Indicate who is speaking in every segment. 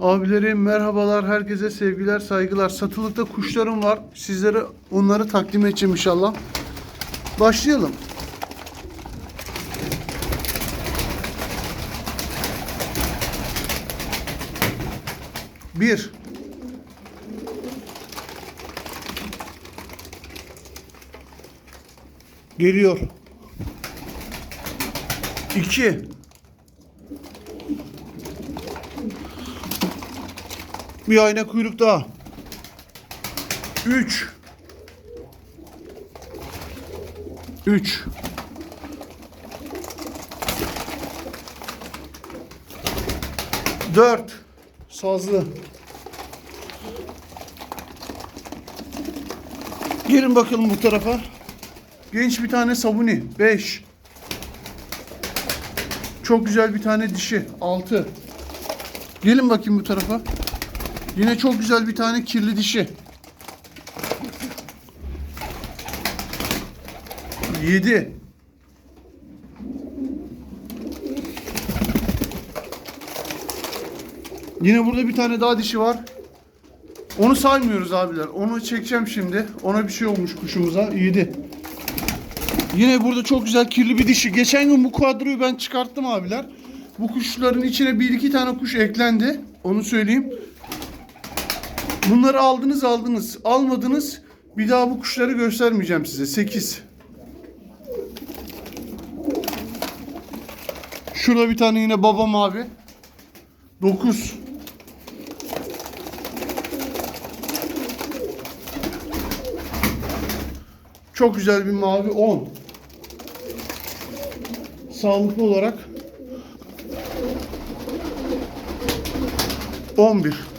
Speaker 1: Abilerim merhabalar, herkese sevgiler, saygılar. Satılıkta kuşlarım var. Sizlere onları takdim edeceğim inşallah. Başlayalım. Bir. Geliyor. İki. Bir ayna kuyruk daha. 3 3 4 Sazlı. Gelin bakalım bu tarafa. Genç bir tane sabuni. 5 Çok güzel bir tane dişi. 6 Gelin bakayım bu tarafa. Yine çok güzel bir tane kirli dişi. 7 Yine burada bir tane daha dişi var. Onu saymıyoruz abiler. Onu çekeceğim şimdi. Ona bir şey olmuş kuşumuza. 7 Yine burada çok güzel kirli bir dişi. Geçen gün bu kadroyu ben çıkarttım abiler. Bu kuşların içine bir iki tane kuş eklendi. Onu söyleyeyim. Bunları aldınız aldınız. Almadınız. Bir daha bu kuşları göstermeyeceğim size. 8. Şurada bir tane yine baba mavi. 9. Çok güzel bir mavi 10. Sağlıklı olarak 11.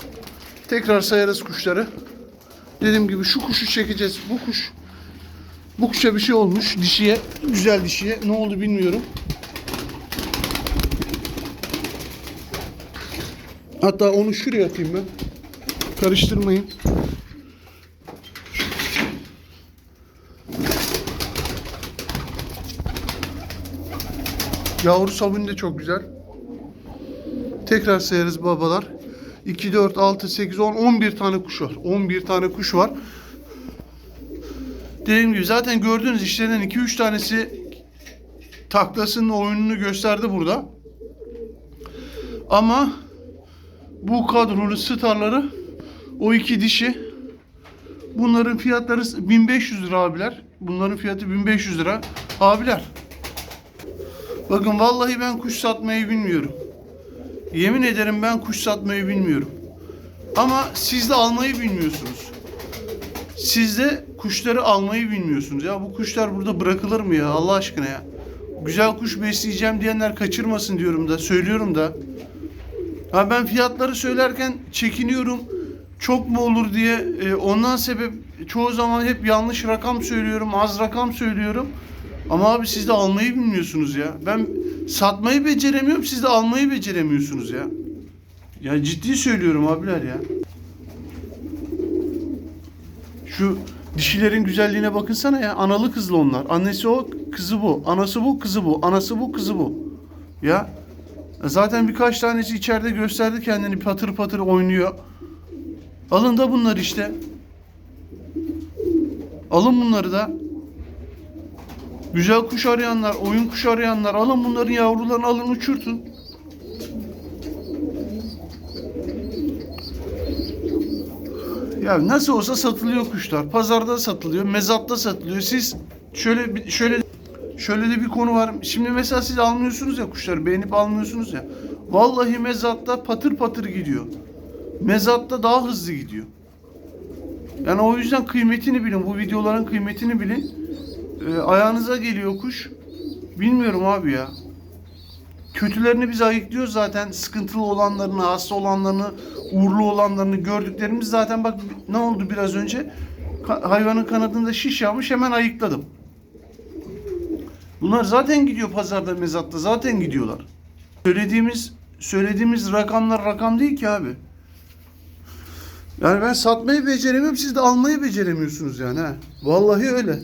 Speaker 1: Tekrar sayarız kuşları. Dediğim gibi şu kuşu çekeceğiz. Bu kuş bu kuşa bir şey olmuş dişiye. Güzel dişiye. Ne oldu bilmiyorum. Hatta onu şuraya atayım ben. Karıştırmayın. Yavru sabun de çok güzel. Tekrar sayarız babalar. 2, 4, 6, 8, 10, 11 tane kuş var. 11 tane kuş var. Dediğim gibi zaten gördüğünüz işlerden 2-3 tanesi taklasının oyununu gösterdi burada. Ama bu kadronun starları o iki dişi bunların fiyatları 1500 lira abiler. Bunların fiyatı 1500 lira. Abiler bakın vallahi ben kuş satmayı bilmiyorum. Yemin ederim ben kuş satmayı bilmiyorum. Ama siz de almayı bilmiyorsunuz. Siz de kuşları almayı bilmiyorsunuz. Ya bu kuşlar burada bırakılır mı ya Allah aşkına ya? Güzel kuş besleyeceğim diyenler kaçırmasın diyorum da söylüyorum da. Ha ben fiyatları söylerken çekiniyorum. Çok mu olur diye. E, ondan sebep çoğu zaman hep yanlış rakam söylüyorum, az rakam söylüyorum. Ama abi siz de almayı bilmiyorsunuz ya. Ben satmayı beceremiyorum, siz de almayı beceremiyorsunuz ya. Ya ciddi söylüyorum abiler ya. Şu dişilerin güzelliğine bakınsana ya. Analı kızlı onlar. Annesi o, kızı bu. Anası bu, kızı bu. Anası bu, kızı bu. Ya zaten birkaç tanesi içeride gösterdi kendini patır patır oynuyor. Alın da bunlar işte. Alın bunları da. Güzel kuş arayanlar, oyun kuş arayanlar alın bunların yavrularını alın uçurtun. Ya nasıl olsa satılıyor kuşlar. Pazarda satılıyor, mezatta satılıyor. Siz şöyle şöyle şöyle de bir konu var. Şimdi mesela siz almıyorsunuz ya kuşları, beğenip almıyorsunuz ya. Vallahi mezatta patır patır gidiyor. Mezatta daha hızlı gidiyor. Yani o yüzden kıymetini bilin. Bu videoların kıymetini bilin. Ee, ayağınıza geliyor kuş. Bilmiyorum abi ya. Kötülerini biz ayıklıyoruz zaten. Sıkıntılı olanlarını, hasta olanlarını, uğurlu olanlarını gördüklerimiz zaten bak ne oldu biraz önce? Ka- hayvanın kanadında şiş yapmış hemen ayıkladım. Bunlar zaten gidiyor pazarda mezatta zaten gidiyorlar. Söylediğimiz söylediğimiz rakamlar rakam değil ki abi. Yani ben satmayı beceremiyorum siz de almayı beceremiyorsunuz yani ha. Vallahi öyle.